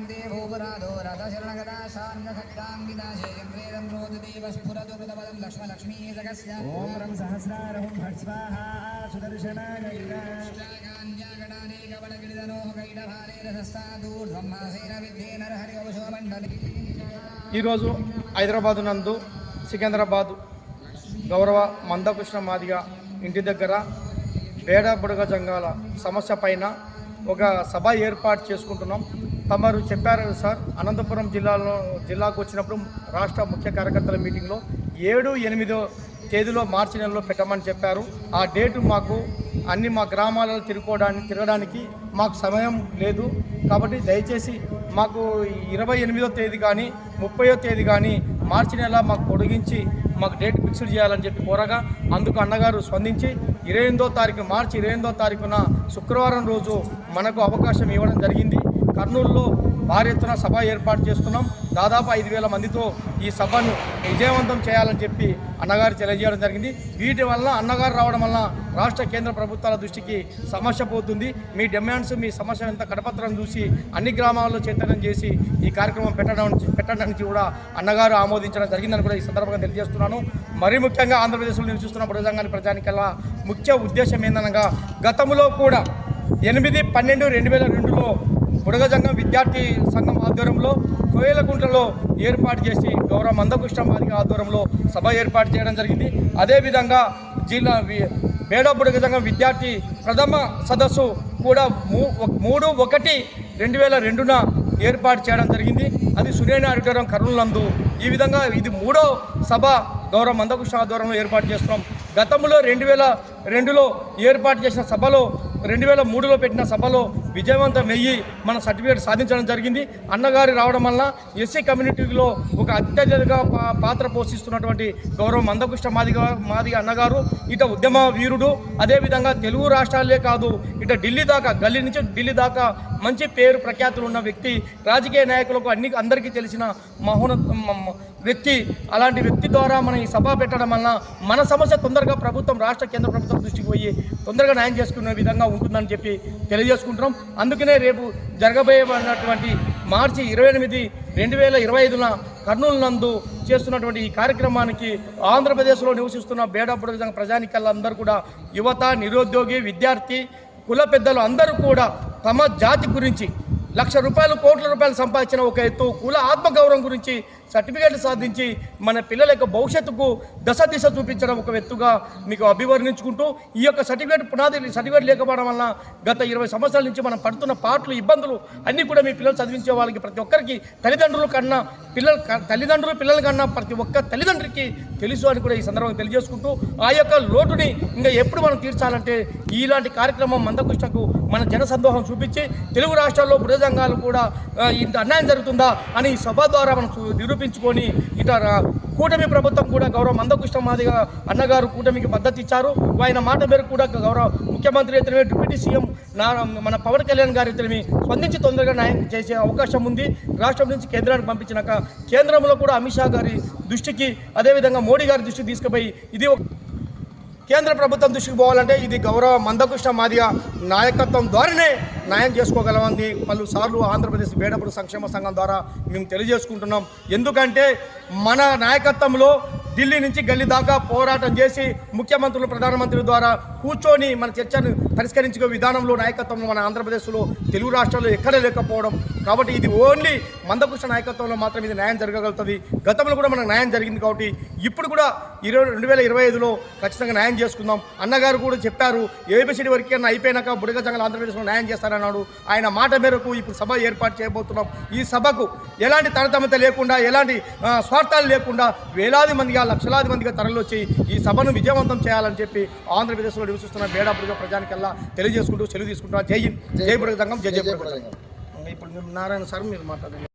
తారాంతే భూపురాధో రథశరణగదా సాంగఖడ్గాంగిదాశేయం వేదం రోదదేవ స్ఫురతు కృతపదం లక్ష్మ లక్ష్మీ జగస్య ఓం రం సహస్రారహం ఈరోజు హైదరాబాదు నందు సికింద్రాబాద్ గౌరవ మందకృష్ణ మాదిగ ఇంటి దగ్గర బేడ బుడగ జంగాల సమస్య పైన ఒక సభ ఏర్పాటు చేసుకుంటున్నాం. తమరు చెప్పారు సార్ అనంతపురం జిల్లాలో జిల్లాకు వచ్చినప్పుడు రాష్ట్ర ముఖ్య కార్యకర్తల మీటింగ్లో ఏడు ఎనిమిదో తేదీలో మార్చి నెలలో పెట్టమని చెప్పారు. ఆ డేటు మాకు అన్ని మా గ్రామాలలో తిరుగుకోవడానికి తిరగడానికి మాకు సమయం లేదు. కాబట్టి దయచేసి మాకు ఇరవై ఎనిమిదో తేదీ కానీ ముప్పయో తేదీ కానీ మార్చి నెల మాకు పొడిగించి మాకు డేట్ ఫిక్స్డ్ చేయాలని చెప్పి కోరగా అందుకు అన్నగారు స్పందించి ఇరవై ఎనిమిదో తారీఖు మార్చి ఇరవై ఎనిమిదో తారీఖున శుక్రవారం రోజు మనకు అవకాశం ఇవ్వడం జరిగింది. కర్నూలులో భారీ ఎత్తున సభ ఏర్పాటు చేస్తున్నాం. దాదాపు ఐదు వేల మందితో ఈ సభను విజయవంతం చేయాలని చెప్పి అన్నగారు తెలియజేయడం జరిగింది. వీటి వల్ల అన్నగారు రావడం వల్ల రాష్ట్ర కేంద్ర ప్రభుత్వాల దృష్టికి సమస్య పోతుంది. మీ డిమాండ్స్ మీ సమస్య ఎంత కడపత్రం చూసి అన్ని గ్రామాల్లో చైతన్యం చేసి ఈ కార్యక్రమం పెట్టడం పెట్టడానికి కూడా అన్నగారు ఆమోదించడం జరిగిందని కూడా ఈ సందర్భంగా తెలియజేస్తున్నాను. మరీ ముఖ్యంగా ఆంధ్రప్రదేశ్లో నివసిస్తున్న బుడజంగాని ప్రజానికల్లా ముఖ్య ఉద్దేశం ఏందనగా గతంలో కూడా ఎనిమిది పన్నెండు రెండు వేల రెండులో బుడగజంగం విద్యార్థి సంఘం ఆధ్వర్యంలో కోయలకుంటలో ఏర్పాటు చేసి గౌరవ మందకృష్ణ మాదిగ ఆధ్వర్యంలో సభ ఏర్పాటు చేయడం జరిగింది. అదేవిధంగా జిల్లా వి- బుడగజంగం విద్యార్థి ప్రథమ సదస్సు కూడా మూ మూడు ఒకటి రెండు వేల రెండున ఏర్పాటు చేయడం జరిగింది. అది సురేణ ఆడిటోరియం కర్నూలు నందు. ఈ విధంగా ఇది మూడో సభ గౌరవ మందకృష్ణ ఆధ్వర్యంలో ఏర్పాటు చేస్తున్నాం. గతంలో రెండు వేల రెండులో ఏర్పాటు చేసిన సభలో రెండు వేల మూడులో పెట్టిన సభలో విజయవంతం అయ్యి మన సర్టిఫికేట్ సాధించడం జరిగింది. అన్నగారి రావడం వల్ల ఎస్సీ కమ్యూనిటీలో ఒక అత్యధిక పాత్ర పోషిస్తున్నటువంటి గౌరవ మందకృష్ణ మాదిగ మాదిగ అన్నగారు. ఇట ఉద్యమ వీరుడు. అదేవిధంగా తెలుగు రాష్ట్రాలే కాదు ఇట ఢిల్లీ దాకా గల్లీ నుంచి ఢిల్లీ దాకా మంచి పేరు ప్రఖ్యాతులు ఉన్న వ్యక్తి రాజకీయ నాయకులకు అన్ని అందరికీ తెలిసిన మహోన వ్యక్తి అలాంటి వ్యక్తి ద్వారా మనం ఈ సభ పెట్టడం వలన మన సమస్య తొందరగా ప్రభుత్వం రాష్ట్ర కేంద్ర ప్రభుత్వం దృష్టికి పోయి తొందరగా న్యాయం చేసుకునే విధంగా ఉంటుందని చెప్పి తెలియజేసుకుంటున్నాం. అందుకనే రేపు జరగబోయేటువంటి మార్చి ఇరవై ఎనిమిది రెండు వేల ఇరవై ఐదున కర్నూలు నందు చేస్తున్నటువంటి ఈ కార్యక్రమానికి ఆంధ్రప్రదేశ్లో నివసిస్తున్న బేడాపుడ ప్రజానికలందరూ కూడా యువత నిరుద్యోగి విద్యార్థి కుల పెద్దలు అందరూ కూడా తమ జాతి గురించి లక్ష రూపాయలు కోట్ల రూపాయలు సంపాదించిన ఒక ఎత్తు కుల ఆత్మగౌరవం గురించి సర్టిఫికేట్లు సాధించి మన పిల్లల యొక్క భవిష్యత్తుకు దశ దిశ చూపించడం ఒక ఎత్తుగా మీకు అభివర్ణించుకుంటూ ఈ యొక్క సర్టిఫికేట్ పునాది సర్టిఫికేట్ లేకపోవడం వలన గత ఇరవై సంవత్సరాల నుంచి మనం పడుతున్న పాటలు ఇబ్బందులు అన్నీ కూడా మీ పిల్లలు చదివించే వాళ్ళకి ప్రతి ఒక్కరికి తల్లిదండ్రుల కన్నా పిల్లల తల్లిదండ్రులు పిల్లల కన్నా ప్రతి ఒక్క తల్లిదండ్రికి తెలుసు అని కూడా ఈ సందర్భంగా తెలియజేసుకుంటూ ఆ యొక్క లోటుని ఇంకా ఎప్పుడు మనం తీర్చాలంటే ఇలాంటి కార్యక్రమం మందకృష్ణకు మన జనసందోహం చూపించి తెలుగు రాష్ట్రాల్లో బుధ సంఘాలు కూడా ఇంత అన్యాయం జరుగుతుందా అని సభ ద్వారా మనం నిరూపించుకొని ఇట కూటమి ప్రభుత్వం కూడా గౌరవ మందకృష్ణ మాదిగా అన్నగారు కూటమికి మద్దతు ఇచ్చారు. ఆయన మాట మేరకు కూడా గౌరవ ముఖ్యమంత్రి ఇతరమే డిప్యూటీ సీఎం మన పవన్ కళ్యాణ్ గారి అయితేనేమి స్పందించి తొందరగా న్యాయం చేసే అవకాశం ఉంది. రాష్ట్రం నుంచి కేంద్రానికి పంపించినాక కేంద్రంలో కూడా అమిత్ షా గారి దృష్టికి అదేవిధంగా మోడీ గారి దృష్టికి తీసుకుపోయి ఇది ఒక కేంద్ర ప్రభుత్వం దృష్టికి పోవాలంటే ఇది గౌరవ మందకృష్ణ మాదిగా నాయకత్వం ద్వారానే న్యాయం చేసుకోగలమని పలుసార్లు ఆంధ్రప్రదేశ్ బేడపుడు సంక్షేమ సంఘం ద్వారా మేము తెలియజేసుకుంటున్నాం. ఎందుకంటే మన నాయకత్వంలో ఢిల్లీ నుంచి గల్లీ దాకా పోరాటం చేసి ముఖ్యమంత్రులు ప్రధానమంత్రి ద్వారా కూర్చొని మన చర్చను పరిష్కరించుకో విధానంలో నాయకత్వంలో మన ఆంధ్రప్రదేశ్లో తెలుగు రాష్ట్రాల్లో ఎక్కడ లేకపోవడం. కాబట్టి ఇది ఓన్లీ మందకృష్ణ నాయకత్వంలో మాత్రం ఇది న్యాయం జరగగలుగుతుంది. గతంలో కూడా మనకు న్యాయం జరిగింది కాబట్టి ఇప్పుడు కూడా ఇరవై రెండు వేల ఇరవై ఐదులో ఖచ్చితంగా న్యాయం చేసుకుందాం. అన్నగారు కూడా చెప్పారు ఏబిసిడి వరకు అన్న అయిపోయినాక బుడగ జంగల్ ఆంధ్రప్రదేశ్లో న్యాయం చేస్తారన్నాడు. ఆయన మాట మేరకు ఇప్పుడు సభ ఏర్పాటు చేయబోతున్నాం. ఈ సభకు ఎలాంటి తరతమత లేకుండా ఎలాంటి స్వార్థాలు లేకుండా వేలాది మందిగా లక్షలాది మందిగా తరలివచ్చి ఈ సభను విజయవంతం చేయాలని చెప్పి ఆంధ్రప్రదేశ్లో నివసిస్తున్న బేడా ప్రజానికి ప్రజానికల్లా తెలియజేసుకుంటూ సెలవు తీసుకుంటున్నా. జై హింద్. జై బుడగ సంఘం. జై జై ఇప్పుడు నారాయణ సార్ మీరు మాట్లాడండి.